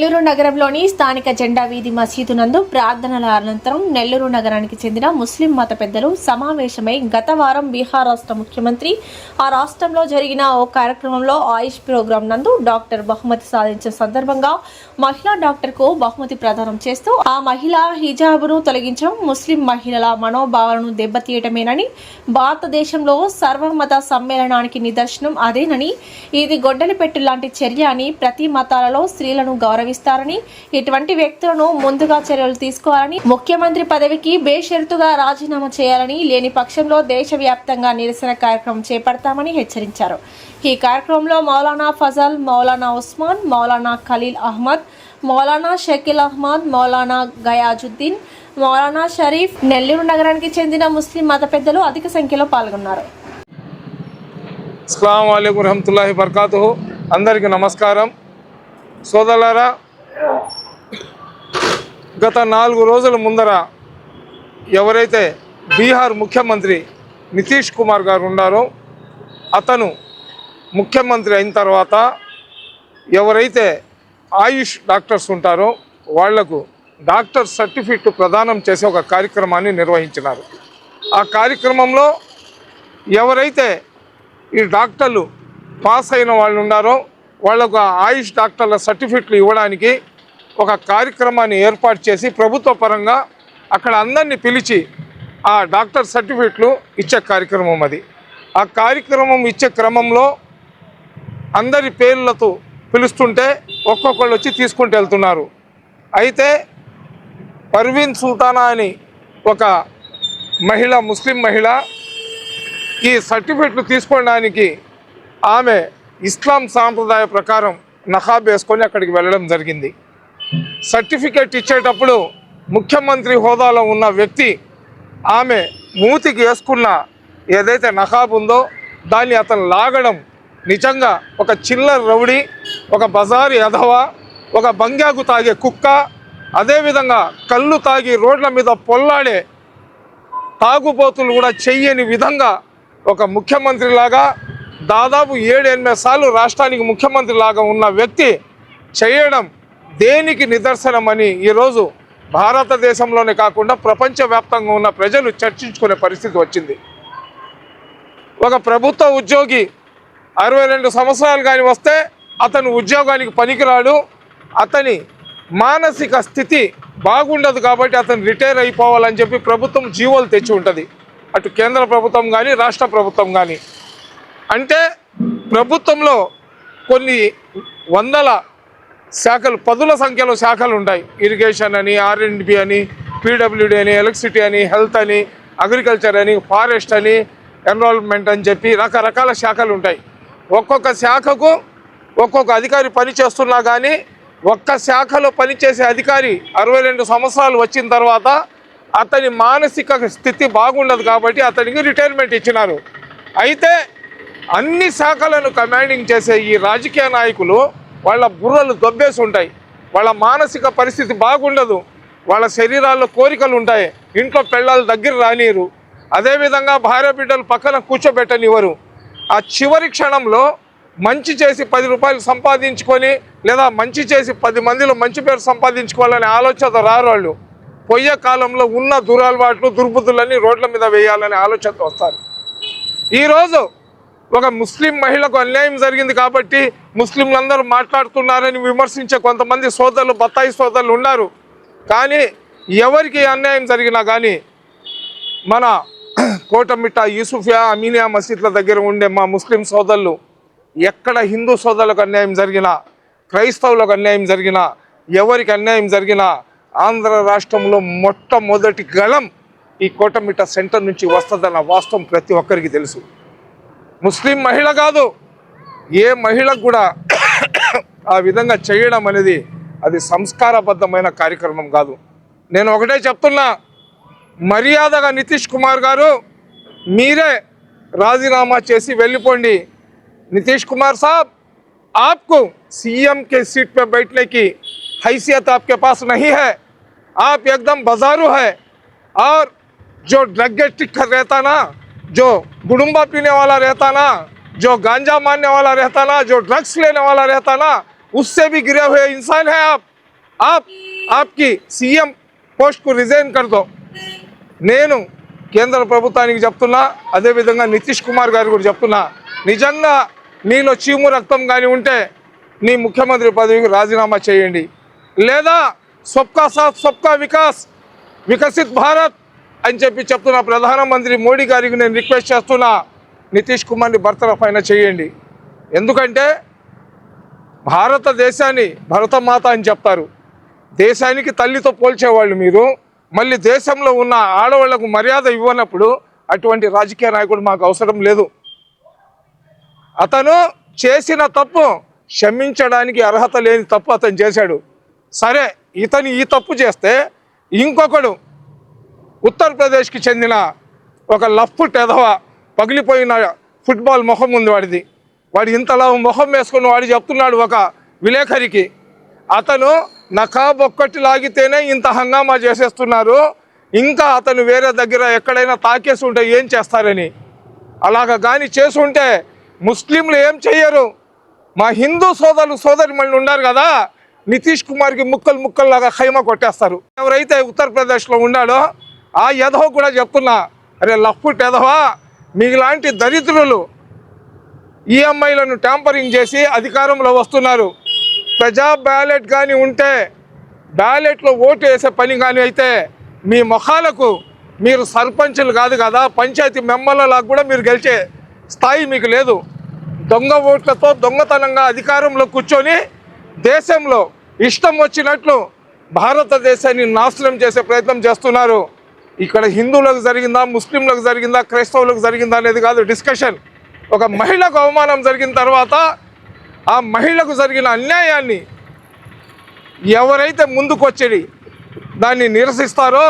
నెల్లూరు నగరంలోని స్థానిక జెండా వీధి మసీదు నందు ప్రార్థనల అనంతరం నెల్లూరు నగరానికి చెందిన ముస్లిం మత పెద్దలు సమావేశమై గత వారం బీహార్ రాష్ట్ర ముఖ్యమంత్రి ఆ రాష్ట్రంలో జరిగిన ఓ కార్యక్రమంలో ఆయుష్ ప్రోగ్రాం నందు డాక్టర్ బహుమతి సాధించిన సందర్భంగా మహిళా డాక్టర్కు బహుమతి ప్రదానం చేస్తూ ఆ మహిళ హిజాబును తొలగించడం ముస్లిం మహిళల మనోభావాలను దెబ్బతీయటమేనని భారతదేశంలో సర్వమత సమ్మేళనానికి నిదర్శనం అదేనని ఇది గొడ్డలిపెట్టు లాంటి చర్య అని ప్రతి మతాలలో స్త్రీలను భావిస్తారని ఇటువంటి వ్యక్తులను ముందుగా చర్యలు తీసుకోవాలని ముఖ్యమంత్రి పదవికి బేషరతుగా రాజీనామా చేయాలని లేని పక్షంలో దేశవ్యాప్తంగా నిరసన కార్యక్రమం చేపడతామని హెచ్చరించారు. ఈ కార్యక్రమంలో మౌలానా ఫజల్ మౌలానా ఉస్మాన్ మౌలానా ఖలీల్ అహ్మద్ మౌలానా షకీల్ అహ్మద్ మౌలానా గయాజుద్దీన్ మౌలానా షరీఫ్ నెల్లూరు నగరానికి చెందిన ముస్లిం మత పెద్దలు అధిక సంఖ్యలో పాల్గొన్నారు. అస్సలం అయికం రహమతుల్లాహి బర్కాతు అందరికీ నమస్కారం. సోదరులారా గత నాలుగు రోజుల ముందర ఎవరైతే బీహార్ ముఖ్యమంత్రి నితీష్ కుమార్ గారు ఉన్నారో అతను ముఖ్యమంత్రి అయిన తర్వాత ఎవరైతే ఆయుష్ డాక్టర్స్ ఉంటారో వాళ్ళకు డాక్టర్ సర్టిఫికెట్ ప్రదానం చేసే ఒక కార్యక్రమాన్ని నిర్వహించినారు. ఆ కార్యక్రమంలో ఎవరైతే ఈ డాక్టర్లు పాస్ అయిన వాళ్ళు ఉన్నారో వాళ్ళకు ఆయుష్ డాక్టర్ల సర్టిఫికెట్లు ఇవ్వడానికి ఒక కార్యక్రమాన్ని ఏర్పాటు చేసి ప్రభుత్వ పరంగా అక్కడ అందరినీ పిలిచి ఆ డాక్టర్ సర్టిఫికెట్లు ఇచ్చే కార్యక్రమం అది. ఆ కార్యక్రమం ఇచ్చే క్రమంలో అందరి పేర్లతో పిలుస్తుంటే ఒక్కొక్కళ్ళు వచ్చి తీసుకుంటూ వెళ్తున్నారు. అయితే పర్వీన్ సుల్తానా అని ఒక మహిళ ముస్లిం మహిళ ఈ సర్టిఫికెట్లు తీసుకోవడానికి ఆమె ఇస్లాం సాంప్రదాయ ప్రకారం నహాబ్ వేసుకొని అక్కడికి వెళ్ళడం జరిగింది. సర్టిఫికేట్ ఇచ్చేటప్పుడు ముఖ్యమంత్రి హోదాలో ఉన్న వ్యక్తి ఆమె మూతికి వేసుకున్న ఏదైతే నహాబ్ ఉందో దాన్ని అతను లాగడం నిజంగా ఒక చిల్లర రౌడీ ఒక బజారు ఎధవ ఒక బంగాకు తాగే కుక్క అదేవిధంగా కళ్ళు తాగి రోడ్ల మీద పొల్లాడే తాగుబోతులు కూడా చెయ్యని విధంగా ఒక ముఖ్యమంత్రి లాగా దాదాపు ఏడు ఎనిమిది సార్లు రాష్ట్రానికి ముఖ్యమంత్రి లాగా ఉన్న వ్యక్తి చేయడం దేనికి నిదర్శనమని ఈరోజు భారతదేశంలోనే కాకుండా ప్రపంచవ్యాప్తంగా ఉన్న ప్రజలు చర్చించుకునే పరిస్థితి వచ్చింది. ఒక ప్రభుత్వ ఉద్యోగి అరవై రెండు సంవత్సరాలు కానీ వస్తే అతను ఉద్యోగానికి పనికిరాడు. అతని మానసిక స్థితి బాగుండదు కాబట్టి అతను రిటైర్ అయిపోవాలని చెప్పి ప్రభుత్వం జీవోలు తెచ్చి ఉంటుంది. అటు కేంద్ర ప్రభుత్వం కానీ రాష్ట్ర ప్రభుత్వం కానీ అంటే ప్రభుత్వంలో కొన్ని వందల శాఖలు పదుల సంఖ్యలో శాఖలు ఉంటాయి. ఇరిగేషన్ అని ఆర్ఎండ్బి అని పీడబ్ల్యూడి అని ఎలక్ట్రిసిటీ అని హెల్త్ అని అగ్రికల్చర్ అని ఫారెస్ట్ అని ఎన్రోల్మెంట్ అని చెప్పి రకరకాల శాఖలు ఉంటాయి. ఒక్కొక్క శాఖకు ఒక్కొక్క అధికారి పని చేస్తున్నా కానీ ఒక్క శాఖలో పనిచేసే అధికారి అరవై రెండు సంవత్సరాలు వచ్చిన తర్వాత అతని మానసిక స్థితి బాగుండదు కాబట్టి అతనికి రిటైర్మెంట్ ఇచ్చినారు. అయితే అన్ని శాఖలను కమాండింగ్ చేసే ఈ రాజకీయ నాయకులు వాళ్ళ బుర్రలు దొబ్బేసి ఉంటాయి. వాళ్ళ మానసిక పరిస్థితి బాగుండదు. వాళ్ళ శరీరాల్లో కోరికలు ఉంటాయి. ఇంట్లో పెళ్ళాలు దగ్గర రానియరు. అదేవిధంగా భార్య బిడ్డలు పక్కన కూర్చోబెట్టనివ్వరు. ఆ చివరి క్షణంలో మంచి చేసి పది రూపాయలు సంపాదించుకొని లేదా మంచి చేసి పది మందిలో మంచి పేరు సంపాదించుకోవాలనే ఆలోచన రారు వాళ్ళు. కాలంలో ఉన్న దురలవాట్లు దుర్బుద్ధులన్నీ రోడ్ల మీద వేయాలనే ఆలోచనతో వస్తారు. ఈరోజు ఒక ముస్లిం మహిళకు అన్యాయం జరిగింది కాబట్టి ముస్లింలందరూ మాట్లాడుతున్నారని విమర్శించే కొంతమంది సోదరులు బత్తాయి సోదరులు ఉన్నారు. కానీ ఎవరికి అన్యాయం జరిగినా కానీ మన కోటమిట్ట యూసుఫియా అమీనియా మసీద్ల దగ్గర ఉండే మా ముస్లిం సోదరులు ఎక్కడ హిందూ సోదరులకు అన్యాయం జరిగినా క్రైస్తవులకు అన్యాయం జరిగినా ఎవరికి అన్యాయం జరిగినా ఆంధ్ర రాష్ట్రంలో మొట్టమొదటి గళం ఈ కోటమిట్ట సెంటర్ నుంచి వస్తుందన్న వాస్తవం ప్రతి ఒక్కరికి తెలుసు. ముస్లిం మహిళ కాదు ఏ మహిళకు కూడా ఆ విధంగా చేయడం అనేది అది సంస్కారబద్ధమైన కార్యక్రమం కాదు నేను ఒకటే చెప్తున్నా మర్యాదగా నితీష్ కుమార్ గారు మీరే రాజీనామా చేసి వెళ్ళిపోండి नीतीश कुमार साहब आपको सीएम के सीट पे बैठने की हैसियत आपके पास नहीं है आप एकदम बाजारू है और जो ड्रग एडिक्ट रहता ना जो गुडुम्बा पीने वाला रहता ना जो गांजा मारने वाला रहता ना जो ड्रग्स लेने वाला रहता ना उससे भी गिरे हुए इंसान है आप आप आपकी సీఎం పోస్ట్కు రిజైన్ कर दो నేను కేంద్ర ప్రభుత్వానికి చెప్తున్నా అదేవిధంగా నితీష్ కుమార్ గారు కూడా చెప్తున్నా నిజంగా నీలో చీము రక్తం కానీ ఉంటే నీ ముఖ్యమంత్రి పదవికి రాజీనామా చేయండి లేదా సబ్కా సాత్ సబ్కా వికాస్ వికసిత్ భారత్ అని చెప్పి చెప్తున్న ప్రధానమంత్రి మోడీ గారికి నేను రిక్వెస్ట్ చేస్తున్నా నితీష్ కుమార్ని బర్తరఫ్ అయినా చేయండి. ఎందుకంటే భారతదేశాన్ని భరతమాత అని చెప్తారు. దేశానికి తల్లితో పోల్చేవాళ్ళు మీరు. మళ్ళీ దేశంలో ఉన్న ఆడవాళ్ళకు మర్యాద ఇవ్వనప్పుడు అటువంటి రాజకీయ నాయకుడు మాకు అవసరం లేదు. అతను చేసిన తప్పు క్షమించడానికి అర్హత లేని తప్పు అతను చేశాడు. సరే ఇతను ఈ తప్పు చేస్తే ఇంకొకడు ఉత్తరప్రదేశ్కి చెందిన ఒక లఫ్ట్ ఎదవ పగిలిపోయిన ఫుట్బాల్ మొహం ఉంది వాడిది. వాడు ఇంతలా మొహం వేసుకుని వాడు చెప్తున్నాడు ఒక విలేకరికి అతను నకాబ్ ఒక్కటి లాగితేనే ఇంత హంగామా చేసేస్తున్నారు ఇంకా అతను వేరే దగ్గర ఎక్కడైనా తాకేసి ఉంటే ఏం చేస్తారని. అలాగ కానీ చేసుంటే ముస్లింలు ఏం చెయ్యరు? మా హిందూ సోదరులు సోదరి మళ్ళీ ఉన్నారు కదా నితీష్ కుమార్కి ముక్కలు ముక్కల్లాగా ఖైమా కొట్టేస్తారు. ఎవరైతే ఉత్తరప్రదేశ్లో ఉన్నాడో ఆ యధవ కూడా చెప్తున్నా అరే లఫ్ట్ ఎదవా మీలాంటి దరిద్రులు ఈఎంఐలను ట్యాంపరింగ్ చేసి అధికారంలో వస్తున్నారు. ప్రజా బ్యాలెట్ కానీ ఉంటే బ్యాలెట్లో ఓటు వేసే పని కానీ అయితే మీ మొఖాలకు మీరు సర్పంచులు కాదు కదా పంచాయతీ మెంబర్లలాగా కూడా మీరు గెలిచే స్థాయి మీకు లేదు. దొంగ ఓట్లతో దొంగతనంగా అధికారంలో కూర్చొని దేశంలో ఇష్టం వచ్చినట్లు భారతదేశాన్ని నాశనం చేసే ప్రయత్నం చేస్తున్నారు. ఇక్కడ హిందువులకు జరిగిందా ముస్లింలకు జరిగిందా క్రైస్తవులకు జరిగిందా అనేది కాదు డిస్కషన్. ఒక మహిళకు అవమానం జరిగిన తర్వాత ఆ మహిళకు జరిగిన అన్యాయాన్ని ఎవరైతే ముందుకొచ్చి దాన్ని నిరసిస్తారో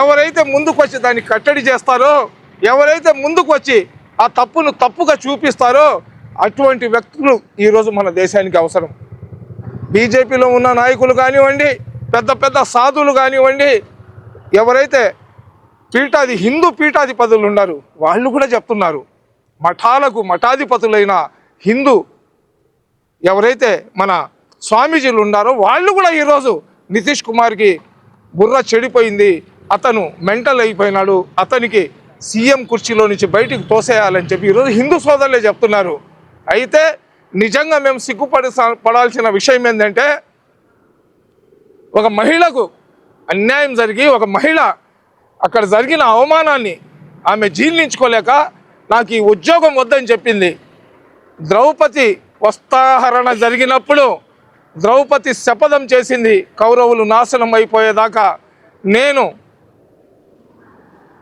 ఎవరైతే ముందుకొచ్చి దాన్ని కట్టడి చేస్తారో ఎవరైతే ముందుకొచ్చి ఆ తప్పును తప్పుగా చూపిస్తారో అటువంటి వ్యక్తులు ఈరోజు మన దేశానికి అవసరం. బీజేపీలో ఉన్న నాయకులు కానివ్వండి పెద్ద పెద్ద సాధువులు కానివ్వండి ఎవరైతే పీఠాది హిందూ పీఠాధిపతులు ఉన్నారు. వాళ్ళు కూడా చెప్తున్నారు. మఠాలకు మఠాధిపతులైన హిందూ ఎవరైతే మన స్వామీజీలు ఉన్నారో వాళ్ళు కూడా ఈరోజు నితీష్ కుమార్కి బుర్ర చెడిపోయింది. అతను మెంటల్ అయిపోయినాడు. అతనికి సీఎం కుర్చీలో నుంచి బయటికి తోసేయాలని చెప్పి ఈరోజు హిందూ సోదరులే చెప్తున్నారు. అయితే నిజంగా మేము సిగ్గుపడి పడాల్సిన విషయం ఏంటంటే ఒక మహిళకు అన్యాయం జరిగి ఒక మహిళ అక్కడ జరిగిన అవమానాన్ని ఆమె జీర్ణించుకోలేక నాకు ఈ ఉద్యోగం వద్దని చెప్పింది. ద్రౌపది వస్తాహరణ జరిగినప్పుడు ద్రౌపది శపథం చేసింది. కౌరవులు నాశనం అయిపోయేదాకా నేను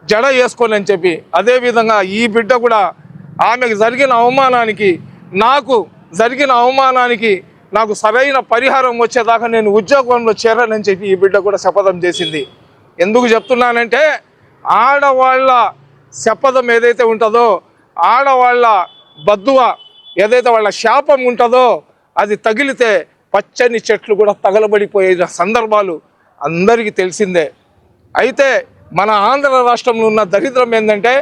జడ వేసుకోనని చెప్పి. అదేవిధంగా ఈ బిడ్డ కూడా ఆమెకు జరిగిన అవమానానికి నాకు జరిగిన అవమానానికి నాకు సరైన పరిహారం వచ్చేదాకా నేను ఉద్యోగంలో చేరానని చెప్పి ఈ బిడ్డ కూడా శపథం చేసింది. ఎందుకు చెప్తున్నానంటే ఆడవాళ్ళ శపథం ఏదైతే ఉంటుందో ఆడవాళ్ళ బద్దువ ఏదైతే వాళ్ళ శాపం ఉంటుందో అది తగిలితే పచ్చని చెట్లు కూడా తగలబడిపోయే సందర్భాలు అందరికీ తెలిసిందే. అయితే మన ఆంధ్ర రాష్ట్రంలో ఉన్న దరిద్రం ఏంటంటే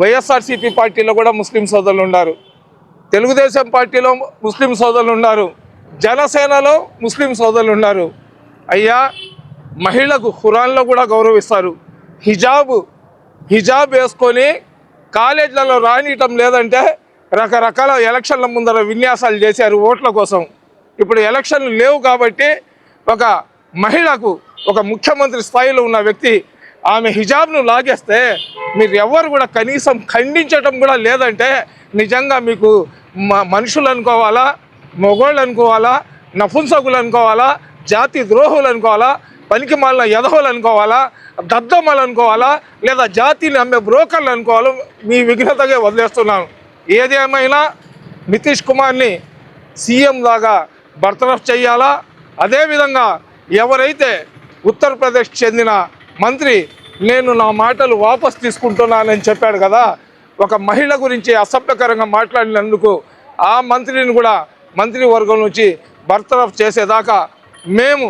వైఎస్ఆర్సీపీ పార్టీలో కూడా ముస్లిం సోదరులు ఉన్నారు. తెలుగుదేశం పార్టీలో ముస్లిం సోదరులు ఉన్నారు. జనసేనలో ముస్లిం సోదరులు ఉన్నారు. అయ్యా మహిళకు ఖురాన్లో కూడా గౌరవిస్తారు. హిజాబ్ హిజాబ్ వేసుకొని కాలేజీలలో రానియటం లేదంటే రకరకాల ఎలక్షన్ల ముందర విన్యాసాలు చేశారు ఓట్ల కోసం. ఇప్పుడు ఎలక్షన్లు లేవు కాబట్టి ఒక మహిళకు ఒక ముఖ్యమంత్రి స్థాయిలో ఉన్న వ్యక్తి ఆమె హిజాబ్ను లాగేస్తే మీరు ఎవరు కూడా కనీసం ఖండించటం కూడా లేదంటే నిజంగా మీకు మ- మనుషులు అనుకోవాలా మొగోళ్ళు అనుకోవాలా నపుంసకులు అనుకోవాలా జాతి ద్రోహులు అనుకోవాలా పనికి మాలిన యదవులు అనుకోవాలా? దద్దమ్మలు అనుకోవాలా? లేదా జాతిని అమ్మే బ్రోకర్లు అనుకోవాలో? మీ విఘ్నతగా వదిలేస్తున్నాను. ఏదేమైనా నితీష్ కుమార్ని సీఎం లాగా బర్తరఫ్ చేయాలా? అదేవిధంగా ఎవరైతే ఉత్తరప్రదేశ్ చెందిన మంత్రి నేను నా మాటలు వాపస్ తీసుకుంటున్నానని చెప్పాడు కదా ఒక మహిళ గురించి అసభ్యకరంగా మాట్లాడినందుకు ఆ మంత్రిని కూడా మంత్రివర్గం నుంచి బర్తరఫ్ చేసేదాకా మేము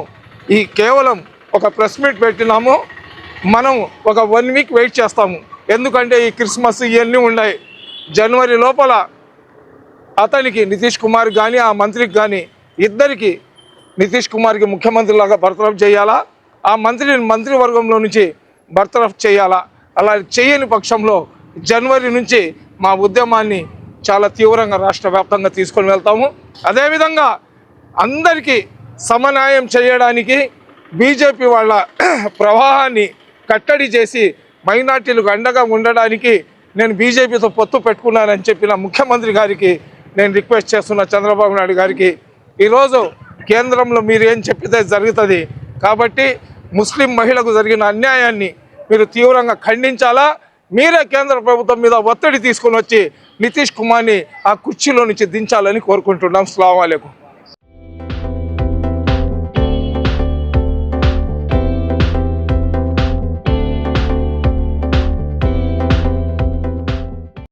ఈ కేవలం ఒక ప్రెస్ మీట్ పెట్టినాము. మనం ఒక వన్ వీక్ వెయిట్ చేస్తాము. ఎందుకంటే ఈ క్రిస్మస్ ఇవన్నీ ఉన్నాయి. జనవరి లోపల అతనికి నితీష్ కుమార్ కానీ ఆ మంత్రికి కానీ ఇద్దరికి నితీష్ కుమార్కి ముఖ్యమంత్రిలాగా బర్తరఫ్ చేయాలా? ఆ మంత్రిని మంత్రివర్గంలో నుంచి బర్తరఫ్ చేయాలా? అలా చేయని పక్షంలో జనవరి నుంచి మా ఉద్యమాన్ని చాలా తీవ్రంగా రాష్ట్ర వ్యాప్తంగా తీసుకొని వెళ్తాము. అదేవిధంగా అందరికీ సమన్యాయం చేయడానికి బీజేపీ వాళ్ళ ప్రవాహాన్ని కట్టడి చేసి మైనార్టీలకు అండగా ఉండడానికి నేను బీజేపీతో పొత్తు పెట్టుకున్నానని చెప్పిన ముఖ్యమంత్రి గారికి నేను రిక్వెస్ట్ చేస్తున్న చంద్రబాబు నాయుడు గారికి. ఈరోజు కేంద్రంలో మీరు ఏం చెప్పితే జరుగుతుంది. కాబట్టి ముస్లిం మహిళకు జరిగిన అన్యాయాన్ని మీరు తీవ్రంగా ఖండించాలా? మీరే కేంద్ర ప్రభుత్వం మీద ఒత్తిడి తీసుకొని వచ్చి నితీష్ కుమార్ని ఆ కుర్చీలో నుంచి దించాలని కోరుకుంటున్నాం. అస్సలాము